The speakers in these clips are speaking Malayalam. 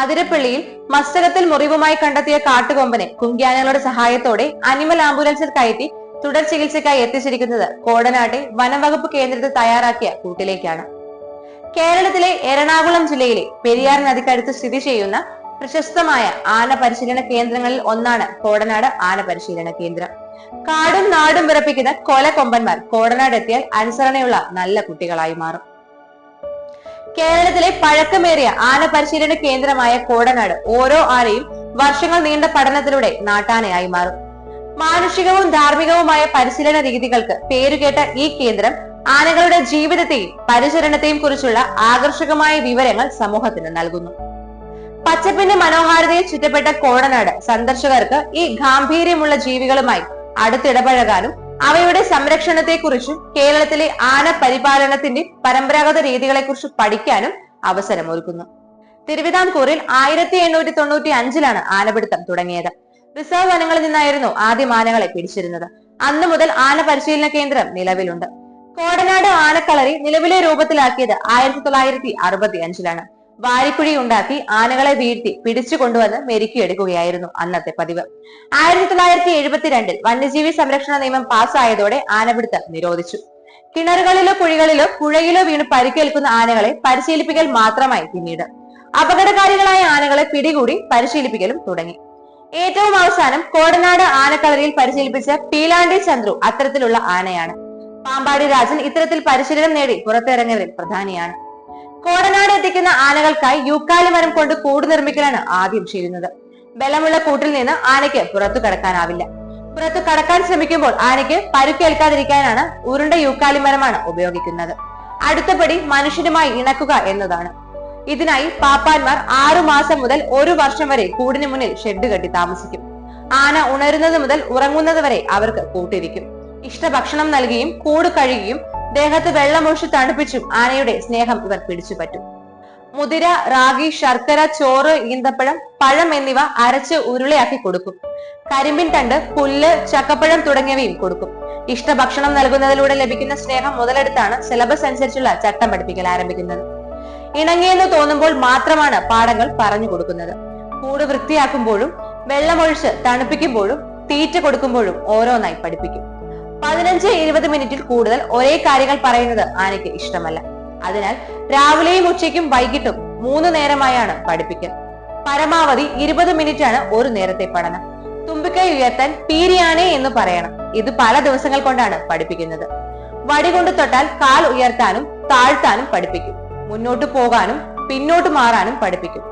അതിരപ്പള്ളിയിൽ മസ്തകത്തിൽ മുറിവുമായി കണ്ടെത്തിയ കാട്ടുകൊമ്പനെ കുങ്കിയാനകളുടെ സഹായത്തോടെ അനിമൽ ആംബുലൻസിൽ കയറ്റി തുടർ ചികിത്സയ്ക്കായി എത്തിച്ചിരിക്കുന്നത് കോടനാട്ടെ വനംവകുപ്പ് കേന്ദ്രത്തിൽ തയ്യാറാക്കിയ കൂട്ടിലേക്കാണ്. കേരളത്തിലെ എറണാകുളം ജില്ലയിലെ പെരിയാർ നദിക്കടുത്ത് സ്ഥിതി ചെയ്യുന്ന പ്രശസ്തമായ ആന പരിശീലന കേന്ദ്രങ്ങളിൽ ഒന്നാണ് കോടനാട് ആന പരിശീലന കേന്ദ്രം. കാടും നാടും വിറപ്പിക്കുന്ന കൊലക്കൊമ്പന്മാർ കോടനാട് എത്തിയാൽ അനുസരണയുള്ള നല്ല കുട്ടികളായി മാറും. കേരളത്തിലെ പഴക്കമേറിയ ആന പരിശീലന കേന്ദ്രമായ കോടനാട് ഓരോ ആനയും വർഷങ്ങൾ നീണ്ട പഠനത്തിലൂടെ നാട്ടാനയായി മാറും. മാനുഷികവും ധാർമ്മികവുമായ പരിശീലന രീതികൾക്ക് പേരുകേട്ട ഈ കേന്ദ്രം ആനകളുടെ ജീവിതത്തെയും പരിചരണത്തെയും കുറിച്ചുള്ള ആകർഷകമായ വിവരങ്ങൾ സമൂഹത്തിന് നൽകുന്നു. പച്ചപ്പിന്റെ മനോഹാരിതയിൽ ചുറ്റപ്പെട്ട കോടനാട് സന്ദർശകർക്ക് ഈ ഗാംഭീര്യമുള്ള ജീവികളുമായി അടുത്തിടപഴകാനും അവയുടെ സംരക്ഷണത്തെക്കുറിച്ചും കേരളത്തിലെ ആന പരിപാലനത്തിന്റെ പരമ്പരാഗത രീതികളെക്കുറിച്ച് പഠിക്കാനും അവസരമൊരുക്കുന്നു. തിരുവിതാംകൂറിൽ ആയിരത്തി എണ്ണൂറ്റി തൊണ്ണൂറ്റി അഞ്ചിലാണ് ആനപിടുത്തം തുടങ്ങിയത്. റിസർവ് വനങ്ങളിൽ നിന്നായിരുന്നു ആദ്യം ആനകളെ പിടിച്ചിരുന്നത്. അന്നു മുതൽ ആന പരിശീലന കേന്ദ്രം നിലവിലുണ്ട്. കോടനാട് ആനക്കളറി നിലവിലെ രൂപത്തിലാക്കിയത് ആയിരത്തി തൊള്ളായിരത്തി അറുപത്തി അഞ്ചിലാണ്. വാരിക്കുഴി ഉണ്ടാക്കി ആനകളെ വീഴ്ത്തി പിടിച്ചു കൊണ്ടുവന്ന് മെരുക്കിയെടുക്കുകയായിരുന്നു അന്നത്തെ പതിവ്. ആയിരത്തി തൊള്ളായിരത്തി എഴുപത്തിരണ്ടിൽ വന്യജീവി സംരക്ഷണ നിയമം പാസ്സായതോടെ ആനപിടുത്തം നിരോധിച്ചു. കിണറുകളിലോ കുഴികളിലോ പുഴയിലോ വീണ് പരിക്കേൽക്കുന്ന ആനകളെ പരിശീലിപ്പിക്കൽ മാത്രമായി പിന്നീട്. അപകടകാരികളായ ആനകളെ പിടികൂടി പരിശീലിപ്പിക്കലും തുടങ്ങി. ഏറ്റവും അവസാനം കോടനാട് ആനക്കളരിയിൽ പരിശീലിപ്പിച്ച പീലാണ്ടി ചന്ദ്രു അത്തരത്തിലുള്ള ആനയാണ്. പാമ്പാടി രാജൻ ഇത്തരത്തിൽ പരിശീലനം നേടി പുറത്തിറങ്ങിയവരിൽ പ്രധാനിയാണ്. കോടനാട് എത്തിക്കുന്ന ആനകൾക്കായി യൂക്കാലി മരം കൊണ്ട് കൂട് നിർമ്മിക്കലാണ് ആദ്യം ചെയ്യുന്നത്. ബലമുള്ള കൂട്ടിൽ നിന്ന് ആനയ്ക്ക് പുറത്തു കടക്കാനാവില്ല. പുറത്തു കടക്കാൻ ശ്രമിക്കുമ്പോൾ ആനയ്ക്ക് പരുക്കേൽക്കാതിരിക്കാനാണ് ഉരുണ്ട യൂക്കാലി മരമാണ് ഉപയോഗിക്കുന്നത്. അടുത്തപടി മനുഷ്യരുമായി ഇണക്കുക എന്നതാണ്. ഇതിനായി പാപ്പാന്മാർ ആറു മാസം മുതൽ ഒരു വർഷം വരെ കൂടിന് മുന്നിൽ ഷെഡ് കെട്ടി താമസിക്കും. ആന ഉണരുന്നത് മുതൽ ഉറങ്ങുന്നത് വരെ അവർക്ക് കൂട്ടിരിക്കും. ഇഷ്ടഭക്ഷണം നൽകിയും കൂട് കഴുകിയും ദേഹത്ത് വെള്ളമൊഴിച്ച് തണുപ്പിച്ചും ആനയുടെ സ്നേഹം ഇവർ പിടിച്ചു പറ്റും. മുതിര റാഗി ശർക്കര ചോറ് ഈന്തപ്പഴം പഴം എന്നിവ അരച്ച് ഉരുളയാക്കി കൊടുക്കും. കരിമ്പിൻ തണ്ട് പുല്ല് ചക്കപ്പഴം തുടങ്ങിയവയും കൊടുക്കും. ഇഷ്ടഭക്ഷണം നൽകുന്നതിലൂടെ ലഭിക്കുന്ന സ്നേഹം മുതലെടുത്താണ് സിലബസ് അനുസരിച്ചുള്ള ചട്ടം പഠിപ്പിക്കൽ ആരംഭിക്കുന്നത്. ഇണങ്ങിയെന്ന് തോന്നുമ്പോൾ മാത്രമാണ് പാഠങ്ങൾ പറഞ്ഞു കൊടുക്കുന്നത്. കൂട് വൃത്തിയാക്കുമ്പോഴും വെള്ളമൊഴിച്ച് തണുപ്പിക്കുമ്പോഴും തീറ്റ കൊടുക്കുമ്പോഴും ഓരോന്നായി പഠിപ്പിക്കും. പതിനഞ്ച് ഇരുപത് മിനിറ്റിൽ കൂടുതൽ ഒരേ കാര്യങ്ങൾ പറയുന്നത് ആനയ്ക്ക് ഇഷ്ടമല്ല. അതിനാൽ രാവിലെയും ഉച്ചയ്ക്കും വൈകിട്ടും മൂന്ന് നേരമായാണ് പഠിപ്പിക്കൽ. പരമാവധി ഇരുപത് മിനിറ്റ് ആണ് ഒരു നേരത്തെ പഠനം. തുമ്പിക്കൈ ഉയർത്താൻ പീരിയാണേ എന്ന് പറയണം. ഇത് പല ദിവസങ്ങൾ കൊണ്ടാണ് പഠിപ്പിക്കുന്നത്. വടി കൊണ്ട് തൊട്ടാൽ കാൽ ഉയർത്താനും താഴ്ത്താനും പഠിപ്പിക്കും. മുന്നോട്ട് പോകാനും പിന്നോട്ട് മാറാനും പഠിപ്പിക്കും.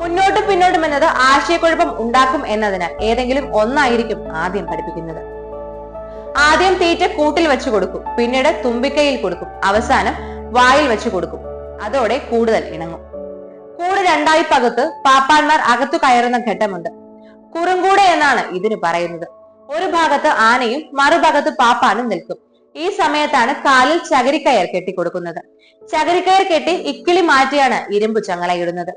മുന്നോട്ടും പിന്നോട്ടും എന്നത് ആശയക്കുഴപ്പം ഉണ്ടാക്കും എന്നതിനാൽ ഏതെങ്കിലും ഒന്നായിരിക്കും ആദ്യം പഠിപ്പിക്കുന്നത്. ആദ്യം തീറ്റ കൂട്ടിൽ വെച്ച് കൊടുക്കും. പിന്നീട് തുമ്പിക്കൈയിൽ കൊടുക്കും. അവസാനം വായിൽ വെച്ച് കൊടുക്കും. അതോടെ കൂടുതൽ ഇണങ്ങും. കൂട് രണ്ടായി പകുത്ത് പാപ്പാന്മാർ അകത്തു കയറുന്ന ഘട്ടമുണ്ട്. കുറുങ്കൂട് എന്നാണ് ഇതിന് പറയുന്നത്. ഒരു ഭാഗത്ത് ആനയും മറുഭാഗത്ത് പാപ്പാനും നിൽക്കും. ഈ സമയത്താണ് കാലിൽ ചകിരിക്കയർ കെട്ടിക്കൊടുക്കുന്നത്. ചകിരിക്കയർ കെട്ടി ഇക്കിളി മാറ്റിയാണ് ഇരുമ്പു ചങ്ങലയിടുന്നത്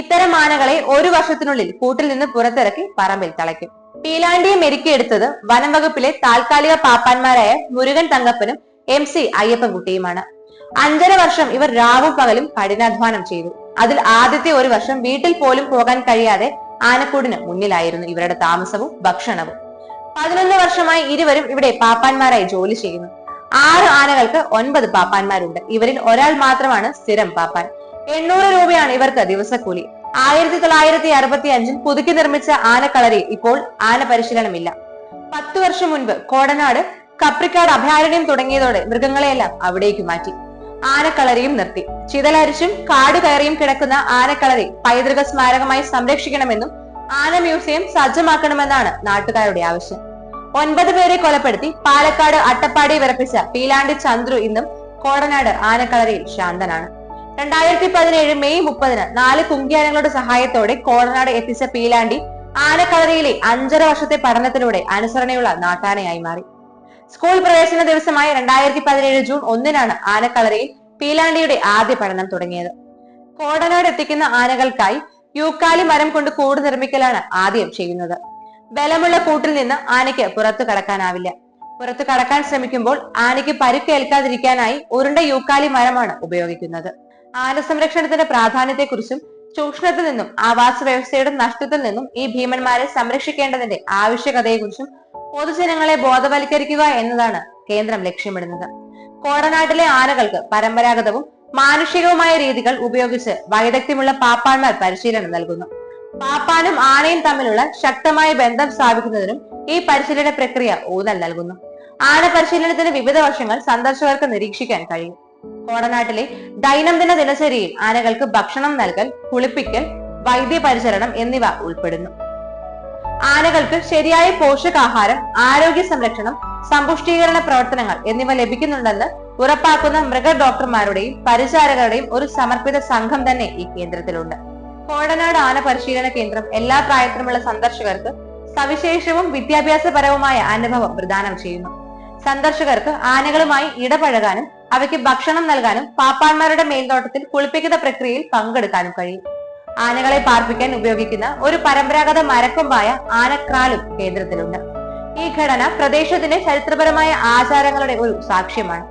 ഇത്തരം ആനകളെ ഒരു വർഷത്തിനുള്ളിൽ കൂട്ടിൽ നിന്ന് പുറത്തിറക്കി പറമ്പിൽ തളയ്ക്കും. പീലാണ്ടിയെ മെരുക്കിയെടുത്തത് വനം വകുപ്പിലെ താൽക്കാലിക പാപ്പാന്മാരായ മുരുകൻ തങ്കപ്പനും എം സി അയ്യപ്പൻകുട്ടിയുമാണ്. അഞ്ചര വർഷം ഇവർ രാവും പകലും കഠിനാധ്വാനം ചെയ്തു. അതിൽ ആദ്യത്തെ ഒരു വർഷം വീട്ടിൽ പോലും പോകാൻ കഴിയാതെ ആനക്കൂടിന് മുന്നിലായിരുന്നു ഇവരുടെ താമസവും ഭക്ഷണവും. പതിനൊന്ന് വർഷമായി ഇരുവരും ഇവിടെ പാപ്പാന്മാരായി ജോലി ചെയ്യുന്നു. ആറ് ആനകൾക്ക് ഒൻപത് പാപ്പാന്മാരുണ്ട്. ഇവരിൽ ഒരാൾ മാത്രമാണ് സ്ഥിരം പാപ്പാൻ. എണ്ണൂറ് രൂപയാണ് ഇവർക്ക് ദിവസക്കൂലി. ആയിരത്തി തൊള്ളായിരത്തി അറുപത്തി അഞ്ചിൽ പുതുക്കി നിർമ്മിച്ച ആനക്കളരി ഇപ്പോൾ ആന പരിശീലനമില്ല പത്തു വർഷം മുൻപ് കോടനാട് കപ്രിക്കാട് അഭയാരണ്യം തുടങ്ങിയതോടെ മൃഗങ്ങളെയെല്ലാം അവിടേക്ക് മാറ്റി. ആനക്കളരിയും നിർത്തി. ചിതലരിച്ചും കാട് കയറിയും കിടക്കുന്ന ആനക്കളരി പൈതൃക സ്മാരകമായി സംരക്ഷിക്കണമെന്നും ആന മ്യൂസിയം സജ്ജമാക്കണമെന്നാണ് നാട്ടുകാരുടെ ആവശ്യം. ഒൻപത് പേരെ കൊലപ്പെടുത്തി പാലക്കാട് അട്ടപ്പാടി വിറപ്പിച്ച പീലാണ്ടി ചന്ദ്രു ഇന്നും കോടനാട് ആനക്കളരിയിൽ ശാന്തനാണ്. രണ്ടായിരത്തി പതിനേഴ് മെയ് മുപ്പതിന് നാല് കുങ്കിയാനങ്ങളുടെ സഹായത്തോടെ കോടനാട് എത്തിച്ച പീലാണ്ടി ആനക്കളരിയിലെ അഞ്ചര വർഷത്തെ പഠനത്തിലൂടെ അനുസരണയുള്ള നാട്ടാനയായി മാറി. സ്കൂൾ പ്രവേശന ദിവസമായ രണ്ടായിരത്തി പതിനേഴ് ജൂൺ ഒന്നിനാണ് ആനക്കളരിയിൽ പീലാണ്ടിയുടെ ആദ്യ പഠനം തുടങ്ങിയത്. കോടനാട് എത്തിക്കുന്ന ആനകൾക്കായി യൂക്കാലി മരം കൊണ്ട് കൂട് നിർമ്മിക്കലാണ് ആദ്യം ചെയ്യുന്നത്. ബലമുള്ള കൂട്ടിൽ നിന്ന് ആനയ്ക്ക് പുറത്തു കടക്കാനാവില്ല. പുറത്തു കടക്കാൻ ശ്രമിക്കുമ്പോൾ ആനയ്ക്ക് പരുക്കേൽക്കാതിരിക്കാനായി ഉരുണ്ട യൂക്കാലി മരമാണ് ഉപയോഗിക്കുന്നത്. ആന സംരക്ഷണത്തിന്റെ പ്രാധാന്യത്തെക്കുറിച്ചും ചൂഷണത്തിൽ നിന്നും ആവാസ വ്യവസ്ഥയുടെ നഷ്ടത്തിൽ നിന്നും ഈ ഭീമന്മാരെ സംരക്ഷിക്കേണ്ടതിന്റെ ആവശ്യകതയെക്കുറിച്ചും പൊതുജനങ്ങളെ ബോധവൽക്കരിക്കുക എന്നതാണ് കേന്ദ്രം ലക്ഷ്യമിടുന്നത്. കോടനാട്ടിലെ ആനകൾക്ക് പരമ്പരാഗതവും മാനുഷികവുമായ രീതികൾ ഉപയോഗിച്ച് വൈദഗ്ധ്യമുള്ള പാപ്പാന്മാർ പരിശീലനം നൽകുന്നു. പാപ്പാനും ആനയും തമ്മിലുള്ള ശക്തമായ ബന്ധം സ്ഥാപിക്കുന്നതിനും ഈ പരിശീലന പ്രക്രിയ ഊന്നൽ നൽകുന്നു. ആന പരിശീലനത്തിന് വിവിധ വശങ്ങൾ സന്ദർശകർക്ക് നിരീക്ഷിക്കാൻ കഴിയും. കോടനാട്ടിലെ ദൈനംദിന ദിനചര്യയിൽ ആനകൾക്ക് ഭക്ഷണം നൽകൽ കുളിപ്പിക്കൽ വൈദ്യപരിചരണം എന്നിവ ഉൾപ്പെടുന്നു. ആനകൾക്ക് ശരിയായ പോഷകാഹാരം ആരോഗ്യ സംരക്ഷണം സമ്പുഷ്ടീകരണ പ്രവർത്തനങ്ങൾ എന്നിവ ലഭിക്കുന്നുണ്ടെന്ന് ഉറപ്പാക്കുന്ന മൃഗ ഡോക്ടർമാരുടെയും പരിചാരകരുടെയും ഒരു സമർപ്പിത സംഘം തന്നെ ഈ കേന്ദ്രത്തിലുണ്ട്. കോടനാട് ആന പരിശീലന കേന്ദ്രം എല്ലാ പ്രായത്തിലുമുള്ള സന്ദർശകർക്ക് സവിശേഷവും വിദ്യാഭ്യാസപരവുമായ അനുഭവം പ്രദാനം ചെയ്യുന്നു. സന്ദർശകർക്ക് ആനകളുമായി ഇടപഴകാനും അവയ്ക്ക് ഭക്ഷണം നൽകാനും പാപ്പാന്മാരുടെ മേൽനോട്ടത്തിൽ കുളിപ്പിക്കുന്ന പ്രക്രിയയിൽ പങ്കെടുക്കാനും കഴിയും. ആനകളെ പാർപ്പിക്കാൻ ഉപയോഗിക്കുന്ന ഒരു പരമ്പരാഗത മരക്കൊമ്പായ ആനക്രാലും കേന്ദ്രത്തിലുണ്ട്. ഈ ഘടന പ്രദേശത്തിന്റെ ചരിത്രപരമായ ആചാരങ്ങളുടെ ഒരു സാക്ഷ്യമാണ്.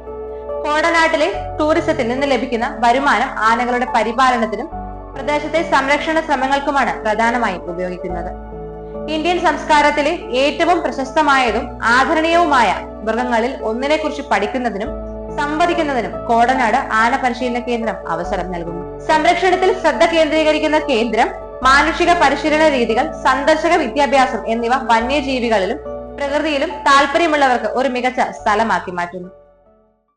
കോടനാട്ടിലെ ടൂറിസത്തിൽ നിന്ന് ലഭിക്കുന്ന വരുമാനം ആനകളുടെ പരിപാലനത്തിനും പ്രദേശത്തെ സംരക്ഷണ ശ്രമങ്ങൾക്കുമാണ് പ്രധാനമായും ഉപയോഗിക്കുന്നത്. ഇന്ത്യൻ സംസ്കാരത്തിലെ ഏറ്റവും പ്രശസ്തമായതും ആദരണീയവുമായ മൃഗങ്ങളിൽ ഒന്നിനെ കുറിച്ച് പഠിക്കുന്നതിനും സംവദിക്കുന്നതിനും കോടനാട് ആന പരിശീലന കേന്ദ്രം അവസരം നൽകുന്നു. സംരക്ഷണത്തിൽ ശ്രദ്ധ കേന്ദ്രീകരിക്കുന്ന കേന്ദ്രം മാനുഷിക പരിശീലന രീതികൾ സന്ദർശക വിദ്യാഭ്യാസം എന്നിവ വന്യജീവികളിലും പ്രകൃതിയിലും താല്പര്യമുള്ളവർക്ക് ഒരു മികച്ച സ്ഥലമാക്കി മാറ്റുന്നു.